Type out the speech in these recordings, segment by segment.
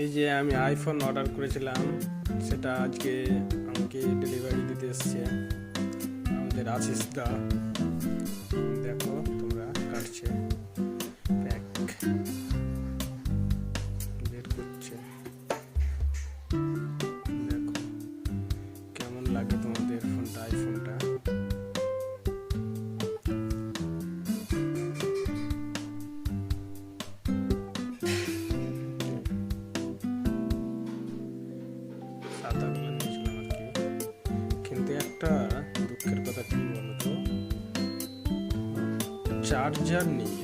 এই যে আমি আইফোন অর্ডার করেছিলাম, সেটা আজকে আমাকে ডেলিভারি দিতে এসছে। আমাদের আশিস দা দেখো একটা দুঃখের কথা কি বলতো? চার্জার নেই।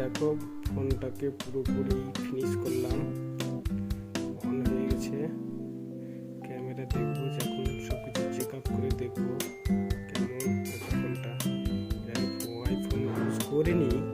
দেখো, ফোনটাকে পুরোপুরি ফিনিশ করলাম। অন হয়ে গেছে। ক্যামেরা দেখব যখন সব কিছু চেক আপ করে দেখব কেমন ফোনটা। আইফোন ইউজ করিনি।